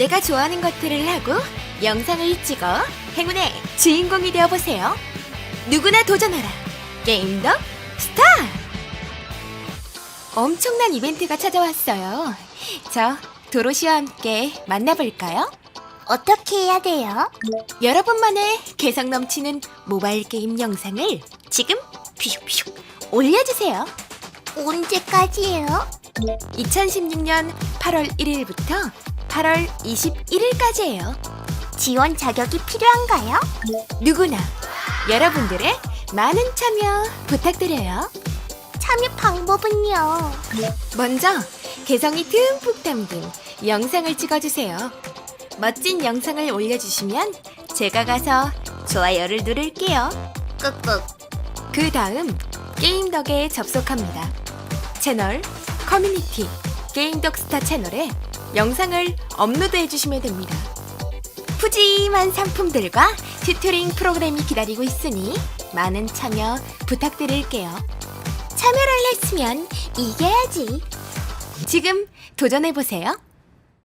내가 좋아하는 것들을 하고 영상을 찍어 행운의 주인공이 되어보세요. 누구나 도전하라. 게임 더 스타! 엄청난 이벤트가 찾아왔어요. 저 도로시와 함께 만나볼까요? 어떻게 해야 돼요? 여러분만의 개성 넘치는 모바일 게임 영상을 지금 퓨슉퓨슉 올려주세요. 언제까지예요? 2016년 8월 1일부터 8월 21일까지예요. 지원 자격이 필요한가요? 누구나 여러분들의 많은 참여 부탁드려요. 참여 방법은요? 먼저 개성이 듬뿍 담긴 영상을 찍어주세요. 멋진 영상을 올려주시면 제가 가서 좋아요를 누를게요. 끄끄. 그 다음 게임 덕에 접속합니다. 채널, 커뮤니티, 게임덕 스타 채널에 영상을 업로드해 주시면 됩니다. 푸짐한 상품들과 튜토링 프로그램이 기다리고 있으니 많은 참여 부탁드릴게요. 참여를 했으면 이겨야지. 지금 도전해 보세요.